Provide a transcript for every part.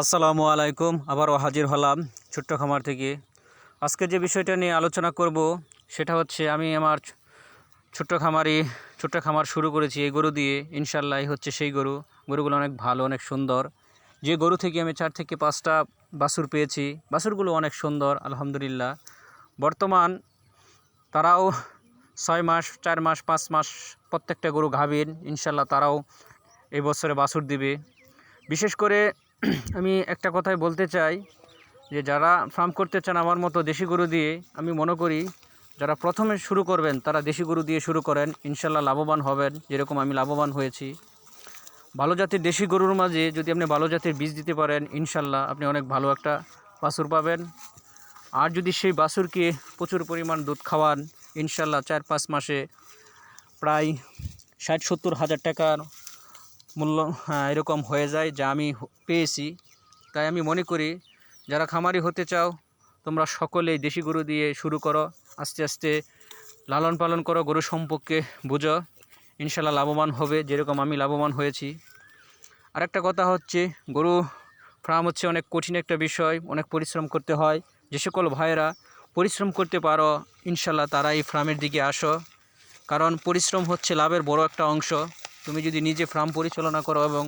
আসসালামু আলাইকুম, আবারও হাজির হলাম ছোট্ট খামার থেকে। আজকে যে বিষয়টা নিয়ে আলোচনা করব, সেটা হচ্ছে আমি আমার ছোট্ট খামারি, ছোট্ট খামার শুরু করেছি এই গরু দিয়ে। ইনশাল্লাহ হচ্ছে সেই গরু। গরুগুলো অনেক ভালো, অনেক সুন্দর। যে গরু থেকে আমি চার থেকে পাঁচটা বাছুর পেয়েছি, বাছুরগুলো অনেক সুন্দর, আলহামদুলিল্লাহ। বর্তমান তারাও ছয় মাস, চার মাস, পাঁচ মাস প্রত্যেকটা গরু গাভীর ইনশাল্লাহ তারাও এই বছরে বাছুর দিবে। বিশেষ করে আমি একটা কথাই বলতে চাই যে যারা ফার্ম করতে চান আমার মতো দেশি গরু দিয়ে, আমি মনে করি যারা প্রথমে শুরু করবেন, তারা দেশি গরু দিয়ে শুরু করেন, ইনশাল্লাহ লাভবান হবেন, যেরকম আমি লাভবান হয়েছি। ভালো জাতের দেশি গরুর মাঝে যদি আপনি ভালো জাতের বীজ দিতে পারেন, ইনশাল্লাহ আপনি অনেক ভালো একটা বাছুর পাবেন। আর যদি সেই বাছুরকে প্রচুর পরিমাণ দুধ খাওয়ান, ইনশাল্লাহ চার পাঁচ মাসে প্রায় ষাট সত্তর হাজার টাকার মূল্য হ্যাঁ, এরকম হয়ে যায় যা আমি পেয়েছি। তাই আমি মনে করি যারা খামারি হতে চাও তোমরা সকলেই দেশি গরু দিয়ে শুরু করো আস্তে আস্তে লালন পালন করো গরু সম্পর্কে বুঝো ইনশাল্লাহ লাভবান হবে যেরকম আমি লাভবান হয়েছি। আরেকটা কথা হচ্ছে গরু ফার্ম হচ্ছে অনেক কঠিন একটা বিষয় অনেক পরিশ্রম করতে হয়। যে সকল ভাইয়েরা পরিশ্রম করতে পারো ইনশাল্লাহ তারা এই ফার্মের দিকে আসো। কারণ পরিশ্রম হচ্ছে লাভের বড় একটা অংশ। তুমি যদি নিজে ফার্ম পরিচালনা করো এবং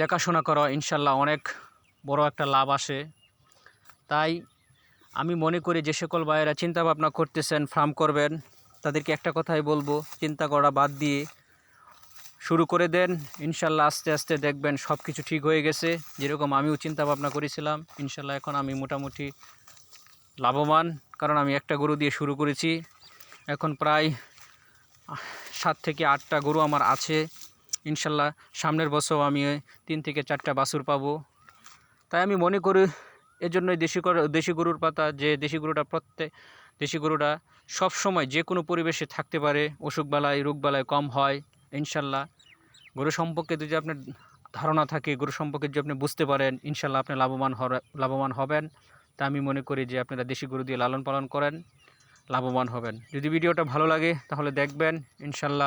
দেখাশোনা করো, ইনশাল্লাহ অনেক বড় একটা লাভ আসে। তাই আমি মনে করি যে সকল ভাইয়েরা চিন্তা ভাবনা করতেছেন, ফার্ম করবেন। তাদেরকে একটা কথাই বলব, চিন্তা করা বাদ দিয়ে শুরু করে দেন। ইনশাল্লাহ আস্তে আস্তে দেখবেন সব কিছু ঠিক হয়ে গেছে। যেরকম আমিও চিন্তা ভাবনা করেছিলাম, ইনশাল্লাহ এখন আমি মোটামুটি লাভবান। কারণ আমি একটা গরু দিয়ে শুরু করেছি। এখন প্রায় সাত থেকে আটটা গরু আমার আছে। ইনশাল্লাহ সামনের বছর আমি তিন থেকে চারটা বাছুর পাবো। তাই আমি মনে করি এজন্যই দেশি দেশি গরুর পাতা, যে দেশি গরুটা প্রত্যেক দেশি গরুটা সব সময় যে কোনো পরিবেশে থাকতে পারে, অসুখ বালায় রোগ বালায় কম হয়, ইনশাল্লাহ। গরু সম্পর্কে যদি আপনার ধারণা থাকে, গরু সম্পর্কে যদি আপনি বুঝতে পারেন, ইনশাল্লাহ আপনি লাভবান লাভবান হবেন। তা আমি মনে করি যে আপনারা দেশি গরু দিয়ে লালন পালন করেন। লাভবান হবেন। যদি ভিডিওটা ভালো লাগে তাহলে দেখবেন ইনশাল্লাহ।